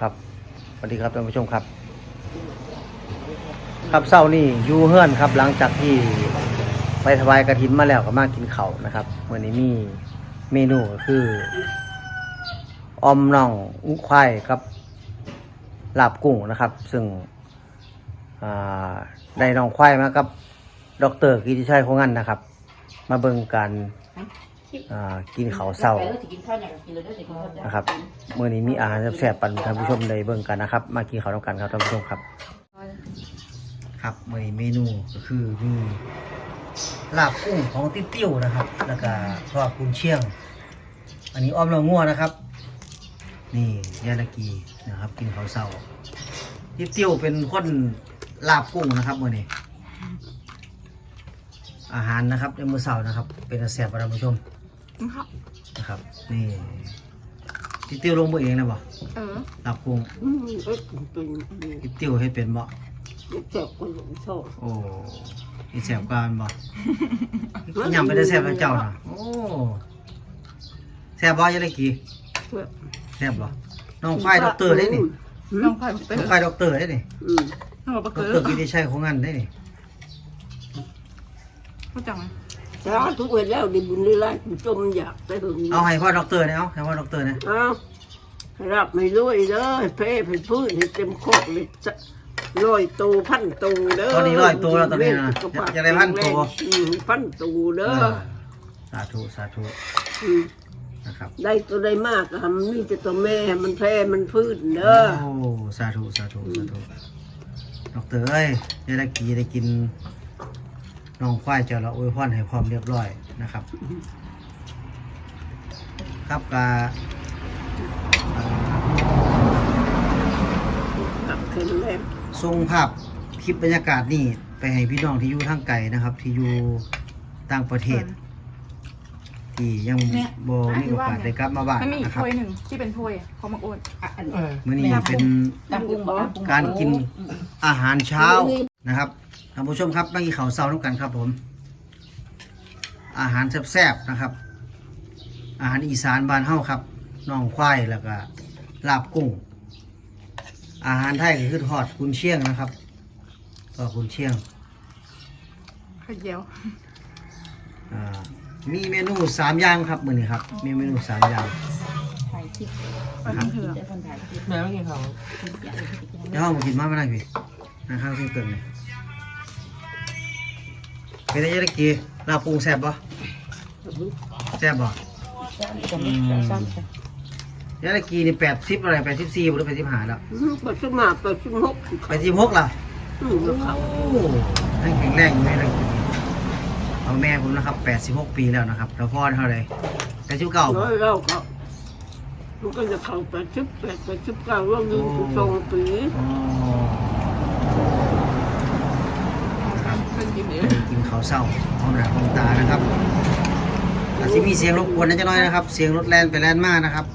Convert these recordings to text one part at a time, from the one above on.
ครับสวัสดีครับท่านผู้ชมครับ ครับเศร้านี่อยูเฮือนครับ หลังจากที่ไปถวายกระถินมาแล้วก็มากินเขานะครับวันนี้มีเมนูก็คืออมน่องอุ้งควายครับลาบกุ้งนะครับ ซึ่งได้น่องควายมากับ ดรกิติชัยโคงันนะครับ มาเบิ่งการ อ่ากินเขาวเศร้านะครับมื่อนี้มีอาหารแซ่บๆปันท่านผู้ชมได้เบิ่งกันนะครับ มากินข้าวด้วยกันครับท่านผู้ชมครับ ครับมื่อนี้เมนูก็คือมีลาบกุ้งของติ๊ติ้วนะครับ แล้วก็ทอดกุนเชียง อันนี้อ้อมเรางัวนะครับ นี่ยานากีนะครับ กินข้าวเศร้าติ๊ติ้วเป็นคนลาบกุ้งนะครับมื่อนี้อาหารนะครับในมื้อเสาร์นะครับ เป็นอาแซ่บท่านผู้ชม นะครับ นี่ติติวลงมือเองนะบ่เออหลับกุ้งอืมเอ็ดเป็นดีติติวให้เป็นบ่เจ็บคนหลงโซ่โอ้อีแสบกานบ่ยำไปได้แสบแล้วเจ้าน่ะโอ้แสบบ่ยังไงกี่เพื่อแสบบ่น้องควายด็อกเตอร์ได้นี่น้องไผ่เป็นน้องควายด็อกเตอร์ได้นี่อืมน้องบอกว่าด็อกเกิเตอดร์กิติชัยของงานได้นี่รู้จักไหม สาธุเวลแล้วได้บุญได้ลายจมอยากไปถึงเอาให้พ่อด็อกเตอร์เนี่ยเอาให้พ่อด็อกเตอร์เนี่ยเอาให้รับไม่รวยเด้อให้เพ่ให้พื้นให้เต็มโคกเลยจะร้อยตูพันตูเด้อตอนนี้ร้อยตัวแล้วตอนนี้นะอยากได้พันตัวอืมพันตูเด้อเออสาธุสาธุอืมนะครับได้ตัวได้มากก็ทำนี่จะตัวแม่มันแพ้มันพื้นเด้อโอ้สาธุสาธุสาธุด็อกเตอร์เอ้ยยายได้กีได้กิน น้องควายเจ้าละอวยพรให้พร้อมเรียบร้อยนะครับ ครับกากลับขึ้นแล้วส่งภาพคลิปบรรยากาศนี่ไปให้พี่น้องที่อยู่ทางไกลนะครับ ที่อยู่ต่างประเทศ ที่ยังบ่มีโอกาสได้กลับมาบ้านมันมีอีกนะครับถ้วยหนึ่งที่เป็นถ้วยของมังโอนมื้อนี้เป็นตำกุ้งบ่ การกินอาหารเช้านะครับ ท่านผู้ชมครับเมื่อกี้เขาวเช้าน้ำกันครับผม อาหารแซ่บๆนะครับ อาหารอีสานบ้านเฮาครับน่องควายแล้วก็ลาบกุ้ง อาหารไทยก็คือทอดกุนเชียงนะครับทอดกุนเชียงไข่เจียวอ่ามีเมนูสามอย่างครับมื้อนี้ครับ มีเมนูสามอย่างอันนี้คือแม่ไม่กินเขาเดี๋ยวเรามากินมาไม่ได้พี่นะข้างซึ่งตึงนี่เป็นไงยะกี้ลาบกุ้งแซ่บปะแซ่บปะยาตะกี้นี่แปดสิบอะไรแปดสิบสี่หรือแปดสิบห้าแล้วอืมปัจจุบันปัจจุบันหกแปดสิบหกล่ะอืมแล้วเขาโอ้ยังแข็งแรงอยู่เลยนะเอาแม่ผมนะครับแปดสิบหกปีแล้วนะครับแล้วพ่อเท่าไหร่แปดสิบเก้าน้อยเราก็มันก็จะเข้าแปดสิบแปดแปดสิบเก้าว่าอยู่สองปี อ๋อครับ เป็นกิน เขาเศร้าห้องหนาห้องตานะครับอาจจะมีเสียงรบกวนนิดน่อยนะครับ เสียงรถแล่นไปแล่นมากนะครับ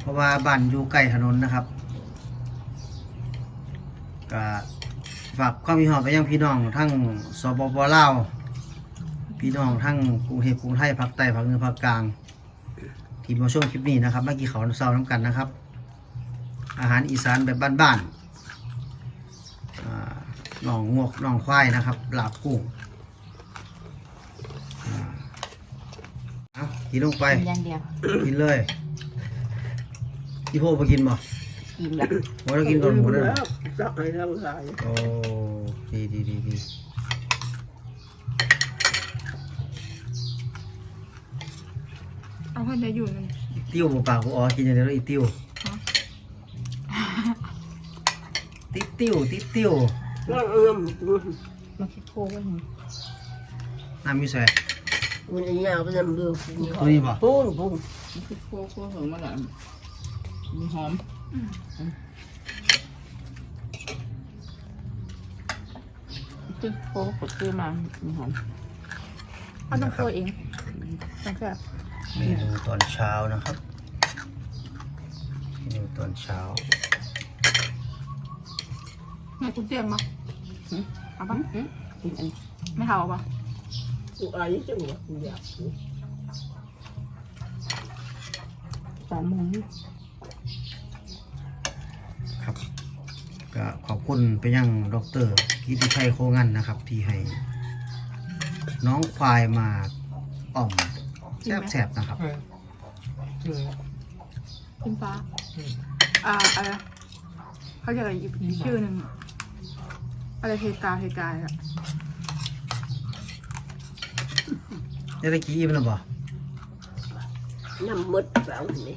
เพราะว่าบ้านอยู่ใกล้ถนนนะครับก็ฝากความมีหอมไปยังพี่น้องทั้งสปปลาวพี่น้องทั้งกรุงเทพกรุงไทยภาคใต้ภาคเหนือภาคกลาง ที่มาช่วงคลิปนี้นะครับเมากี่เขาเศร้าน้ำกันนะครับ อาหารอีสานแบบบ้านๆ หน่องงวกหน่องควายนะครับลาบกุ้งอ่าเอากินลงไปอย่างเดียว กินเลยพี่โพไปกินบ่อิ่มละโอ้เรากินก่อนหมดเลยแล้วสักให้เราหลายโอ้ดีดีดีดีเอาคนจะอยู่นั่นติ้วบ่ปากบ่อ๋อกินอย่างเดียวแล้วอีติ้วติ๊ดติ้วติ๊ดติ้ว แล้วเอื้อมมันคิดโค้งไว้หนึ่งน้ำมีแสบมันยาวไปลำเดือดตัวนี้บ่ปูนปูนมันคิดโค้งโค้งถึงมันอะมีหอมคิดโค้งกดซื้อมามีหอมเอาต้องถ้วยเองต้องแค่เมนูตอนเช้านะครับเมนูตอนเช้าแม่คุณเตียงมา เอาปะกินอันไม่เอาปะกูไอ้จังหวะกูอยากสามโมงคุณไปยังดอกเตอรกิติชัยโคงันนะครับ ที่ให้ น้องควายมาอ่อมแซบๆนะครับกินฟ้าอ่าอะไรนะเขาเรียกอะไรอีกอีกชื่อหนึ่งอะ อะไรเทกาเทกาอะได้ได้กี่อิ่มแล้วบ่น้ำมดแล้วนี่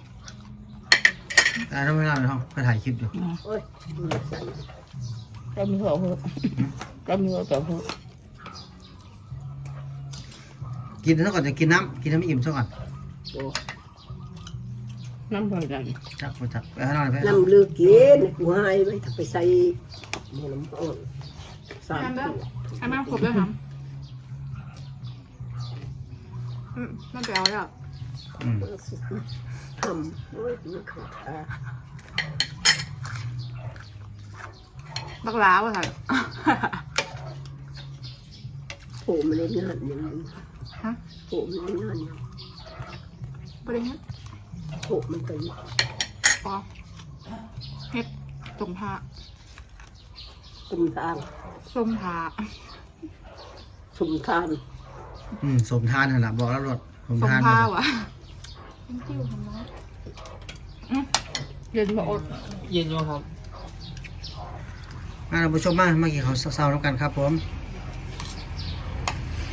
อ่าน้ำไม่เล่าในห้องไปถ่ายคลิปอยู่โอ้ยมันใส่ก็มีหัวหัวก็มีหัวแต่หัวกินซะก่อนจะกินน้ำกินน้ำอิ่มซะก่อนโอ้น้ำพอกันจักบ่จักไปให้นอนไปน้ำเลือกกินกูให้ไว้ถ้าไปใส่หมูน้ำอ่อน สามตัวไอ้แม่ครบแล้วครับอืมไม่ไปเอาแล้วอืมทำโอ้ยมันเข้าทาบักล้าวอะค่ะโผล่มาเล่นงานอย่างนี้ฮะโผล่มาเล่นงานอย่างประเด็นนี้โผล่มันไปอ๋อเฮ็ดตรงผ้า คุมทางส้มผ้าสุมทานอืมสมทานนั่นแหละบอกแล้วรถสมส้มทานผ้านั่นแหละวะจิ้วทำไมเย็นมาอดเย็นอยู่ครับ มาเราผู้ชมมามากินข้าวเช้าๆแล้วกันครับผม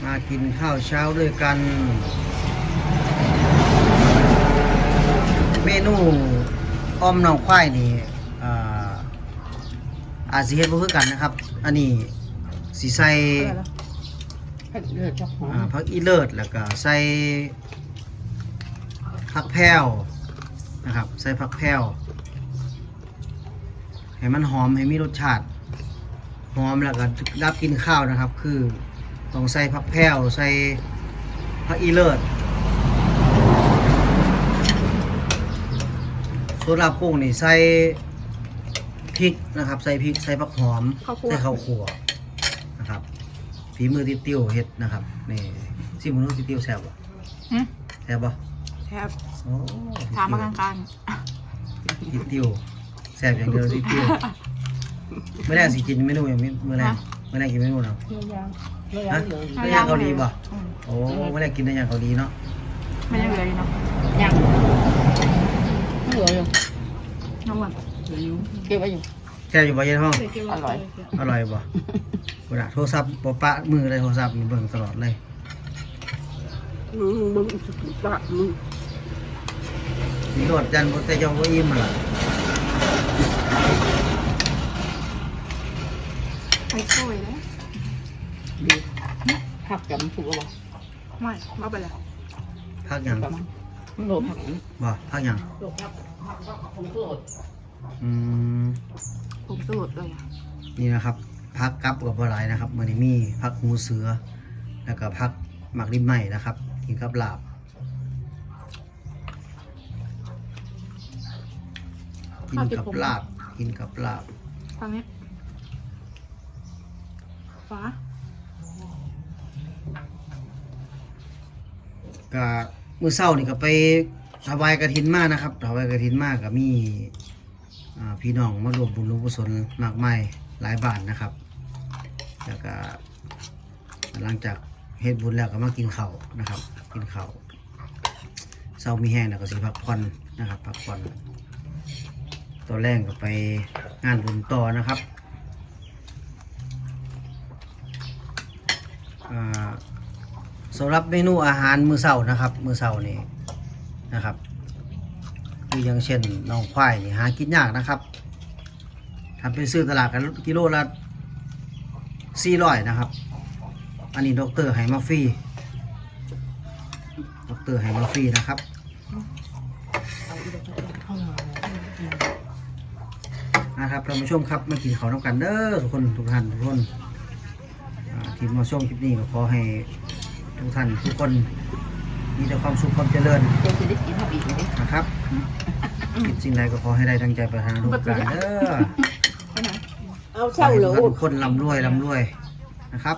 มากินข้าวเช้าด้วยกัน เมนูอ้อมน่องควายนี่อ่า อาจสิเฮ็ดบ่คือกันนะครับ อันนี้สิใส่ให้เลือดจักหออ่ามผักอีเลิศแล้วก็ใส่ผักแพรวนะครับ ใส่ผักแพรวให้มันหอมให้มีรสชาติหอมแล้วก็รับกินข้าวนะครับ คือต้องใส่ผักแพรวใส่ผักอีเลิศส่วนลาบกุ้งนี่ใส่ พริกนะครับ ใส่พริกใส่ผักหอมข้าวคั่ว ใส่ข้าวขั่วนะครับฝีมือติติ้วเฮ็ดนะครับนี่ซิมรู้ติติ้วแซ่บบ่หึแซ่บบ่แทบโอ้ถามมากลางติติ้วแซ่บอย่างเดียวติติ้วไม่ได้สิกินเมนูอย่างนี้มื้อแรกมื้อแรกกินเมนูเนาะเนื้อย่างเนื้อฮะย่างเลยเนื้อย่างเกาหลีบ่ๆอืมโอ้มื้อแรกกินเนื้อย่างเกาหลีเนาะไม่ยังเหลืออยู่เนาะย่างเหลืออยู่น้องวันเหลืออยู่เก็บไว้อยู่แซ่บอยู่บ่เย็นห้อง อร่อย อร่อยบ่บ่ล่ะโทรศัพท์บ่ปะมือเลยโทรศัพท์นี่เบิ่งตลอดเลย มึงมึงสุดปากมึงมีรถยันบ่แต่เจ้าบ่อิ่มมาล่ะไปช่วยเลยดีผักกับมันถูกหรือเปล่าไม่มาไปเลยพักหยัง กับมันมันโดนผักนี่บ่พักหยังโดนผักผักผักของโปรด อืมผมสลดเลยอะนี่นะครับพักกับกับปลาไหลนะครับมันนี้มีพักหูเสือ แล้วก็พักหมักริมไหมนะครับกินกับลาบกินกับลาบกินกับลาบฟังนี้ฟ้าก็มือเศร้านี่ก็ไปถวายกระถินมากนะครับถวายกระถินมากก็มีอ่า พี่น้องมารวมบุญรวมกุศลมากมายหลายบาทนะครับ แล้วก็หลังจากเฮ็ดบุญแล้วก็มากินข้าวนะครับ กินข้าวเศร้ามีแห้งแล้วก็สิพักผ่อนนะครับพักผ่อนตัวแรกก็ไปงานบุญต่อนะครับสำหรับเมนูอาหารมือเช้านะครับ มือเช้านี่นะครับ คืออย่างเช่นน้องควายนี่หากินยากนะครับทำไปซื้อตลาดกันกิโลละสี่ร้อยนะครับ อันนี้ดอกเตอรให้มาฟรีดอกเตอรให้มาฟรีนะครับนะครับท่านผู้ชมครับมากินข้าวน้ำกันเด้อทุกคนทุกท่านทุกคนที่มาชมคลิปนี้ก็ขอให้ทุกท่านทุกคน มีแต่ความสุขความเจริญเดี๋ยวจะได้กินข้าวอีกไหมนะครับคิดสิ่งใดก็ขอให้ได้ดังใจประทานทุกประการเด้อไปไหนเอาขอเศร้าให้เหรทุอกท่านทุกคนร่ำรวยร่ำรวยนะครับ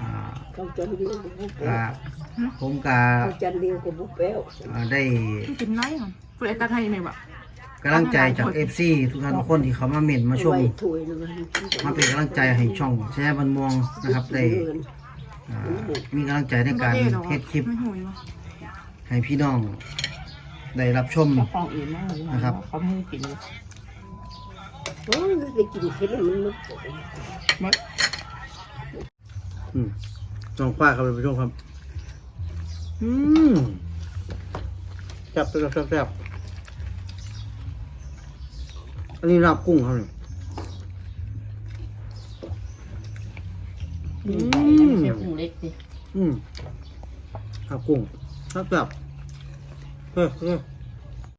อ่าเขาจันเดียวกับบุฟเฟ่อ่าผมกาเขาจันเดียวกับบุฟเฟ่อ่าได้กินน้อยเหรอคุณไอ้ตักให้ไหมวะกกำลังใจจากเอฟซีทุกท่านทุกคนที่เขามาเม่นมาชมไว้ถ้วยหนึงมาเป็นกำลังใจให้ช่องแช่บันมวงนะครับได้ อ่ามีกำลังใจในการบ่ได้หรอเฮ็ดคลิป ไม่หูยวะให้พี่น้อง ได้รับชม เจ้าของอื่นมากเลยนะครับ เขาไม่ให้กินเลยโอ้ยได้กินเค็มมันมันไม่อืมน้องฝ้าครับท่านผู้ชมครับ อืมแซ่บแซ่บแซ่บแซ่บอันนี้ลาบกุ้งครับเนี่ย อืม ไม่ใช่กุ้งเล็กสิอืมลาบกุ้งแบแซ่บเออเออ